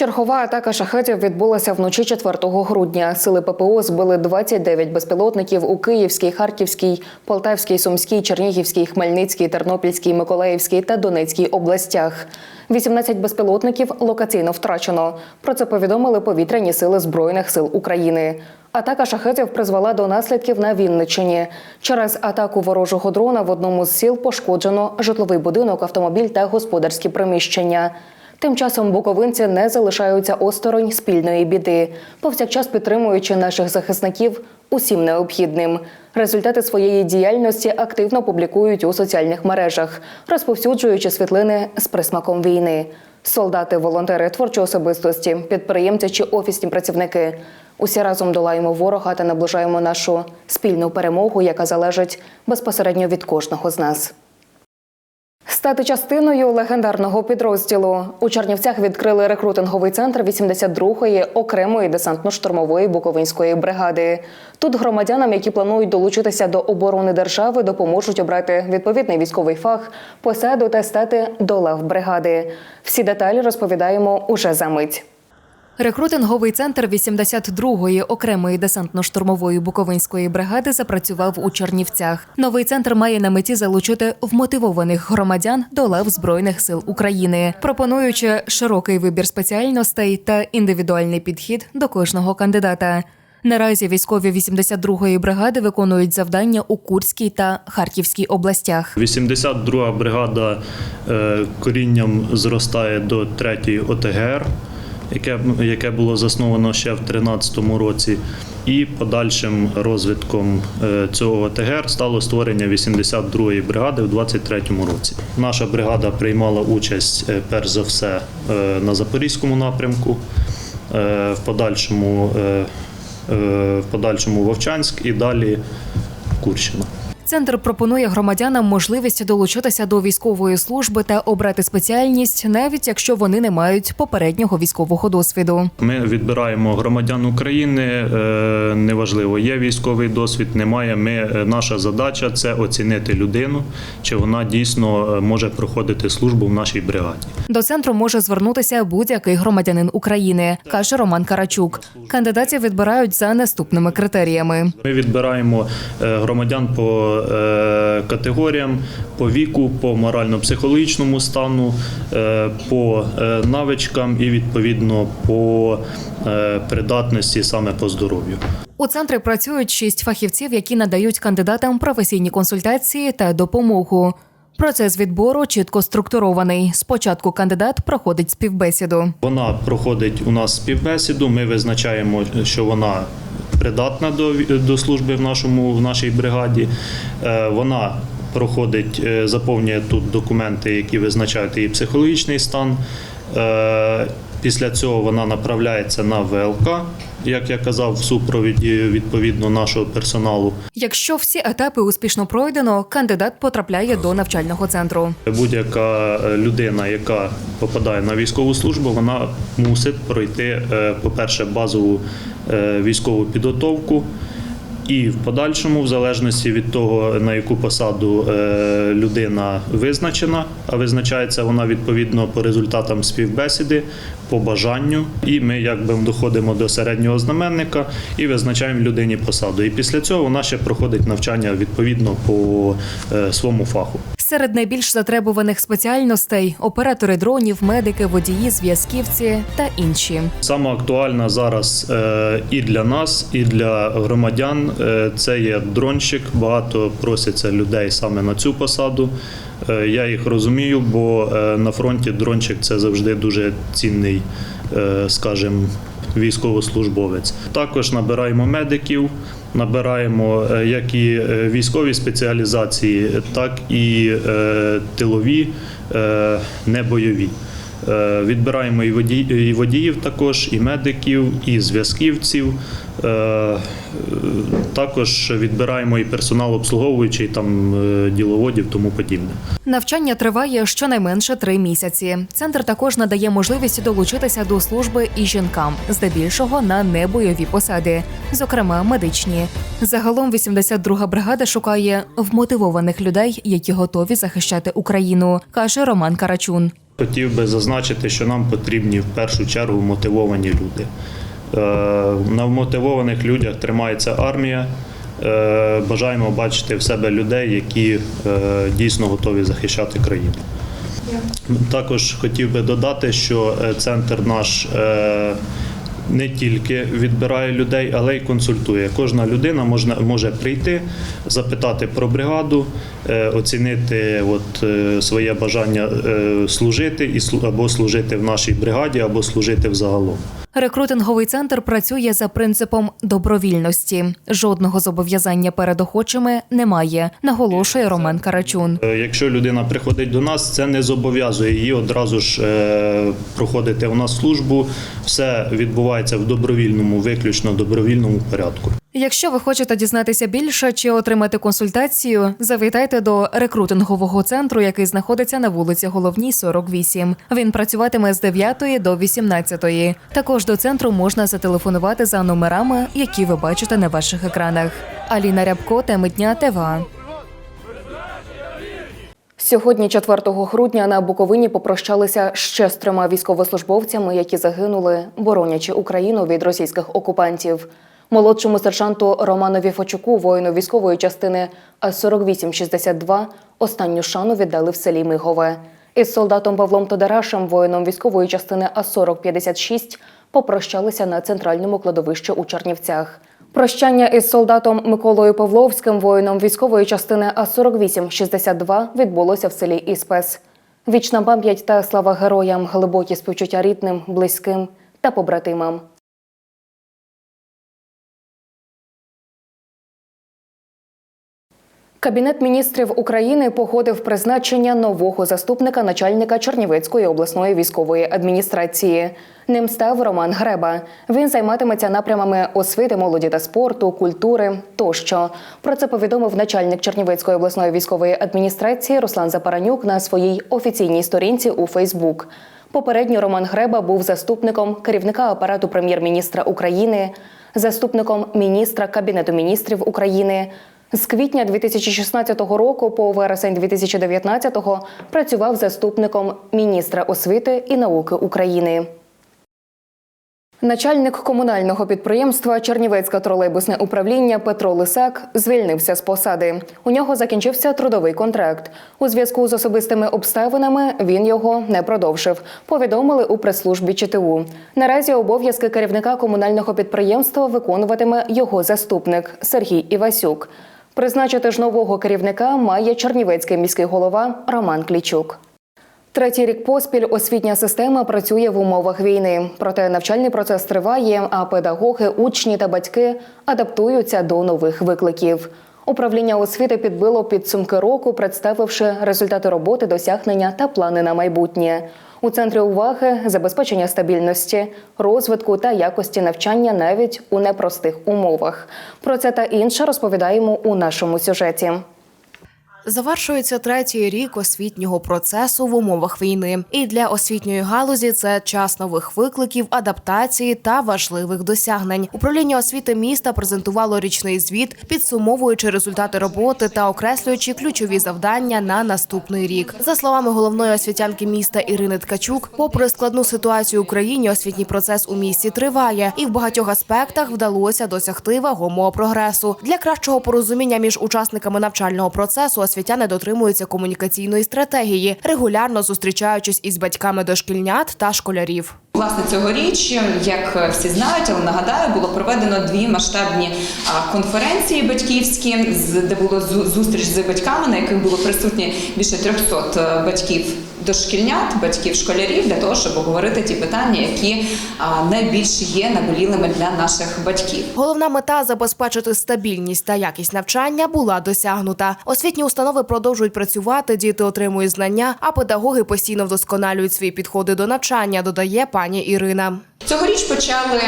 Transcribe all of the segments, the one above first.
Чергова атака шахетів відбулася вночі 4 грудня. Сили ППО збили 29 безпілотників у Київській, Харківській, Полтавській, Сумській, Чернігівській, Хмельницькій, Тернопільській, Миколаївській та Донецькій областях. 18 безпілотників локаційно втрачено. Про це повідомили повітряні сили Збройних сил України. Атака шахетів призвела до наслідків на Вінниччині. Через атаку ворожого дрона в одному з сіл пошкоджено житловий будинок, автомобіль та господарські приміщення. Тим часом буковинці не залишаються осторонь спільної біди, повсякчас підтримуючи наших захисників усім необхідним. Результати своєї діяльності активно публікують у соціальних мережах, розповсюджуючи світлини з присмаком війни. Солдати, волонтери, творчі особистості, підприємці чи офісні працівники. Усі разом долаємо ворога та наближаємо нашу спільну перемогу, яка залежить безпосередньо від кожного з нас. Стати частиною легендарного підрозділу у Чернівцях відкрили рекрутинговий центр 82-ї окремої десантно-штурмової буковинської бригади. Тут громадянам, які планують долучитися до оборони держави, допоможуть обрати відповідний військовий фах, посаду та стати до лав бригади. Всі деталі розповідаємо уже за мить. Рекрутинговий центр 82-ї окремої десантно-штурмової буковинської бригади запрацював у Чернівцях. Новий центр має на меті залучити вмотивованих громадян до лав збройних сил України, пропонуючи широкий вибір спеціальностей та індивідуальний підхід до кожного кандидата. Наразі військові 82-ї бригади виконують завдання у Курській та Харківській областях. 82 бригада е, корінням зростає до 3 ОТГР, яке, яке було засновано ще в 2013 році. І подальшим розвитком е, цього ОТГР стало створення 82-ї бригади в 2023 році. Наша бригада приймала участь е, перш за все е, на Запорізькому напрямку, в подальшому, в подальшому Вовчанськ і далі Курщина. Центр пропонує громадянам можливість долучитися до військової служби та обрати спеціальність, навіть якщо вони не мають попереднього військового досвіду. Ми відбираємо громадян України. е, Неважливо, є військовий досвід, немає. Ми е, наша задача це оцінити людину, чи вона дійсно е, може проходити службу в нашій бригаді. До центру може звернутися будь-який громадянин України, каже Роман Карачук. Кандидатів відбирають за наступними критеріями. Ми відбираємо громадян по категоріям, по віку, по морально-психологічному стану, е, по е, навичкам і відповідно по е, придатності саме по здоров'ю. У центрі працюють шість фахівців, які надають кандидатам професійні консультації та допомогу. Процес відбору чітко структурований. Спочатку кандидат проходить співбесіду. Вона проходить у нас співбесіду. Ми визначаємо, що вона придатна до, до служби в нашому в нашій бригаді. Е, Вона проходить, е, заповнює тут документи, які визначають її психологічний стан. Після цього вона направляється на ВЛК, як я казав, в супровіді відповідно нашого персоналу. Якщо всі етапи успішно пройдено, кандидат потрапляє до навчального центру. Будь-яка е, людина, яка попадає на військову службу, вона мусить пройти, е, по-перше, базову е, військову підготовку. І в подальшому, в залежності від того, на яку посаду людина визначена, а визначається вона відповідно по результатам співбесіди, по бажанню. І ми якби доходимо до середнього знаменника і визначаємо людині посаду. І після цього вона ще проходить навчання відповідно по е, своєму фаху. Серед найбільш затребуваних спеціальностей оператори дронів, медики, водії, зв'язківці та інші. Саме актуальна зараз е, і для нас, і для громадян е, це є дронщик. Багато просяться людей саме на цю посаду. Е, Я їх розумію, бо е, на фронті дрончик це завжди дуже цінний, е, скажімо, військовослужбовець. Також набираємо медиків, набираємо як і військові спеціалізації, так і тилові, небойові. Е, Відбираємо і водіїв також, і медиків, і зв'язківців. Е, Також відбираємо і персонал обслуговуючий, там е, діловодів, тому подібне. Навчання триває щонайменше три місяці. Центр також надає можливість долучитися до служби і жінкам, здебільшого на небойові посади, зокрема медичні. Загалом 82-га бригада шукає вмотивованих людей, які готові захищати Україну, каже Роман Карачун. Хотів би зазначити, що нам потрібні в першу чергу мотивовані люди. Е, На вмотивованих людях тримається армія. Е, Бажаємо бачити в себе людей, які е, дійсно готові захищати країну. Також хотів би додати, що центр наш не тільки відбирає людей, але й консультує. Кожна людина можна, може прийти, запитати про бригаду, е, оцінити от, е, своє бажання е, служити і або служити в нашій бригаді, або служити взагалом. Рекрутинговий центр працює за принципом добровільності. Жодного зобов'язання перед охочими немає, наголошує Роман Карачун. Якщо людина приходить до нас, це не зобов'язує її одразу ж проходити у нас службу. Все відбувається в добровільному, виключно добровільному порядку. Якщо ви хочете дізнатися більше чи отримати консультацію, завітайте до рекрутингового центру, який знаходиться на вулиці Головній, 48. Він працюватиме з 9 до 18. Також до центру можна зателефонувати за номерами, які ви бачите на ваших екранах. Аліна Рябко, теми дня ТВА. Сьогодні, 4 грудня, на Буковині попрощалися ще з трьома військовослужбовцями, які загинули, боронячи Україну від російських окупантів. Молодшому сержанту Романові Фочуку, воїну військової частини А-4862, останню шану віддали в селі Мигове. Із солдатом Павлом Тодорашем, воїном військової частини А-4056, попрощалися на центральному кладовищі у Чернівцях. Прощання із солдатом Миколою Павловським, воїном військової частини А 48 62 відбулося в селі Іспес. Вічна пам'ять та слава героям, глибокі співчуття рідним, близьким та побратимам. Кабінет міністрів України погодив призначення нового заступника начальника Чернівецької обласної військової адміністрації. Ним став Роман Греба. Він займатиметься напрямами освіти, молоді та спорту, культури тощо. Про це повідомив начальник Чернівецької обласної військової адміністрації Руслан Запаранюк на своїй офіційній сторінці у Фейсбук. Попередньо Роман Греба був заступником керівника апарату прем'єр-міністра України, заступником міністра Кабінету міністрів України. З квітня 2016 року по вересень 2019 працював заступником міністра освіти і науки України. Начальник комунального підприємства Чернівецьке тролейбусне управління Петро Лисак звільнився з посади. У нього закінчився трудовий контракт. У зв'язку з особистими обставинами він його не продовжив. Повідомили у прес-службі ЧТУ. Наразі обов'язки керівника комунального підприємства виконуватиме його заступник Сергій Івасюк. Призначити ж нового керівника має чернівецький міський голова Роман Клічук. Третій рік поспіль освітня система працює в умовах війни. Проте навчальний процес триває, а педагоги, учні та батьки адаптуються до нових викликів. Управління освіти підбило підсумки року, представивши результати роботи, досягнення та плани на майбутнє. У центрі уваги забезпечення стабільності, розвитку та якості навчання навіть у непростих умовах. Про це та інше розповідаємо у нашому сюжеті. Завершується третій рік освітнього процесу в умовах війни, і для освітньої галузі це час нових викликів, адаптації та важливих досягнень. Управління освіти міста презентувало річний звіт, підсумовуючи результати роботи та окреслюючи ключові завдання на наступний рік. За словами головної освітянки міста Ірини Ткачук, попри складну ситуацію в Україні, освітній процес у місті триває, і в багатьох аспектах вдалося досягти вагомого прогресу. Для кращого порозуміння між учасниками навчального процесу освітяни дотримуються комунікаційної стратегії, регулярно зустрічаючись із батьками дошкільнят та школярів. Власне, цьогоріч, як всі знають, але нагадаю, було проведено дві масштабні конференції батьківські, де було зу- зустріч з батьками, на яких було присутні більше 300 батьків дошкільнят, батьків школярів для того, щоб обговорити ті питання, які найбільш є наболілими для наших батьків. Головна мета забезпечити стабільність та якість навчання була досягнута. Освітні установи продовжують працювати, діти отримують знання, а педагоги постійно вдосконалюють свої підходи до навчання. Додає пані Ірина. Цьогоріч почали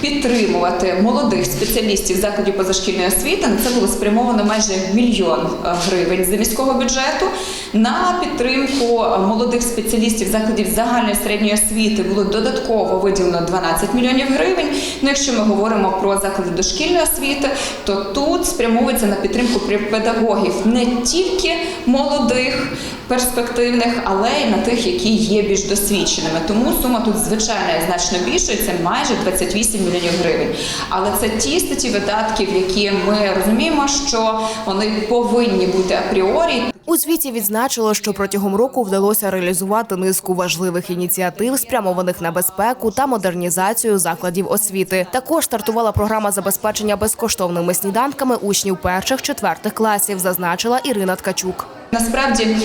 підтримувати молодих спеціалістів закладів позашкільної освіти. На це було спрямовано майже мільйон е, гривень з міського бюджету. На підтримку молодих спеціалістів закладів загальної середньої освіти було додатково виділено 12 мільйонів гривень. Ну, якщо ми говоримо про заклади дошкільної освіти, то тут спрямовується на підтримку педагогів не тільки молодих, перспективних, але й на тих, які є більш досвідченими. Тому сума тут звичайно значно більшою, це майже 28 мільйонів гривень. Але це ті статті видатків, які ми розуміємо, що вони повинні бути апріорі. У звіті відзначило, що протягом року вдалося реалізувати низку важливих ініціатив, спрямованих на безпеку та модернізацію закладів освіти. Також стартувала програма забезпечення безкоштовними сніданками учнів перших четвертих класів, зазначила Ірина Ткачук. Насправді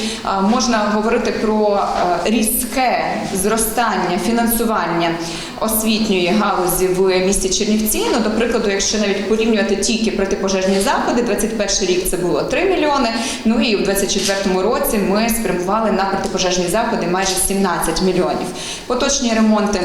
можна говорити про е, різке зростання фінансування освітньої галузі в місті Чернівці. Ну, до прикладу, якщо навіть порівнювати тільки протипожежні заходи, 21 рік це було 3 мільйони. Ну і в 24 році ми спрямували на протипожежні заходи майже 17 мільйонів. Поточні ремонти.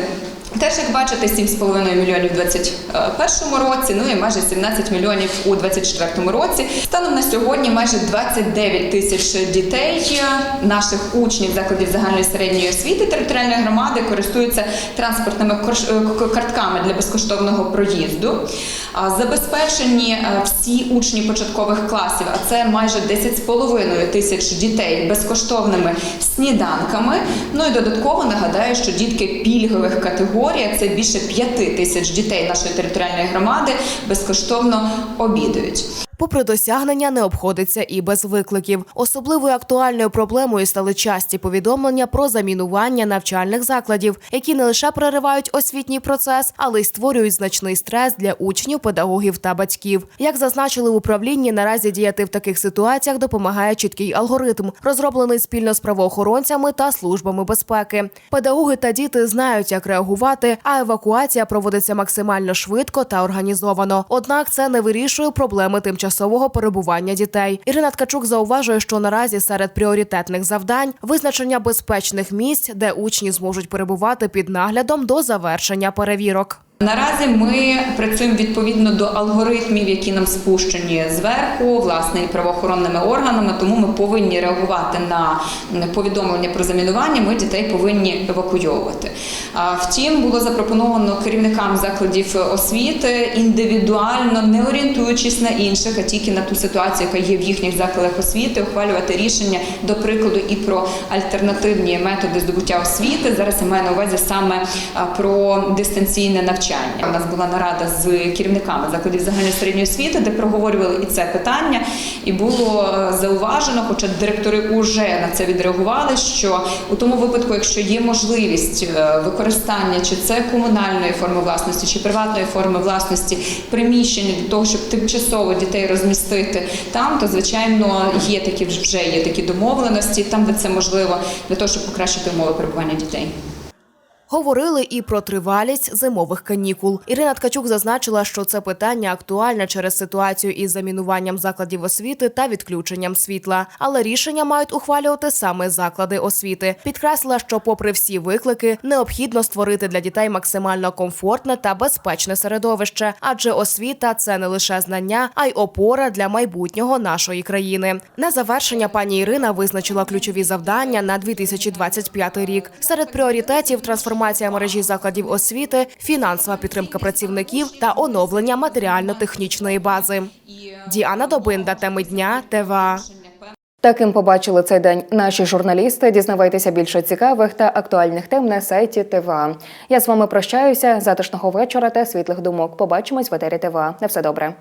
Теж, як бачите, 7,5 мільйонів у 2021 році, ну і майже 17 мільйонів у 2024 році. Станом на сьогодні майже 29 тисяч дітей, е, наших учнів закладів загальної середньої освіти територіальної громади користуються транспортними е, картками для безкоштовного проїзду. Забезпечені е, всі учні початкових класів, а це майже 10,5 тисяч дітей безкоштовними сніданками. Ну і додатково нагадаю, що дітки пільгових категорій, а це більше 5 тисяч дітей нашої територіальної громади, безкоштовно обідають. Попри досягнення, не обходиться і без викликів. Особливою актуальною проблемою стали часті повідомлення про замінування навчальних закладів, які не лише переривають освітній процес, але й створюють значний стрес для учнів, педагогів та батьків. Як зазначили в управлінні, наразі діяти в таких ситуаціях допомагає чіткий алгоритм, розроблений спільно з правоохоронцями та службами безпеки. Педагоги та діти знають, як реагувати, а евакуація проводиться максимально швидко та організовано. Однак це не вирішує проблеми тимчасового перебування дітей. Ірина Ткачук зауважує, що наразі серед пріоритетних завдань визначення безпечних місць, де учні зможуть перебувати під наглядом до завершення перевірок. Наразі ми працюємо відповідно до алгоритмів, які нам спущені зверху, власне, і правоохоронними органами. Тому ми повинні реагувати на повідомлення про замінування. Ми дітей повинні евакуйовувати. А, Втім, було запропоновано керівникам закладів освіти індивідуально, не орієнтуючись на інших, а тільки на ту ситуацію, яка є в їхніх закладах освіти, ухвалювати рішення, до прикладу, і про альтернативні методи здобуття освіти. Зараз я маю на увазі саме про дистанційне навчання. У нас була нарада з керівниками закладів загальної середньої освіти, де проговорювали і це питання, і було е, зауважено, хоча директори вже на це відреагували, що у тому випадку, якщо є можливість е, використання чи це комунальної форми власності, чи приватної форми власності приміщення для того, щоб тимчасово дітей розмістити там, то звичайно є такі вже є такі домовленості, там де це можливо, для того, щоб покращити умови перебування дітей. Говорили і про тривалість зимових канікул. Ірина Ткачук зазначила, що це питання актуальне через ситуацію із замінуванням закладів освіти та відключенням світла. Але рішення мають ухвалювати саме заклади освіти. Підкреслила, що, попри всі виклики, необхідно створити для дітей максимально комфортне та безпечне середовище, адже освіта це не лише знання, а й опора для майбутнього нашої країни. На завершення пані Ірина визначила ключові завдання на 2025 рік. Серед пріоритетів трансформація мережі закладів освіти, фінансова підтримка працівників та оновлення матеріально-технічної бази. Діана Добинда, теми дня, ТВА. Таким побачили цей день наші журналісти. Дізнавайтеся більше цікавих та актуальних тем на сайті ТВА. Я з вами прощаюся. Затишного вечора та світлих думок. Побачимось в етері ТВА. На все добре.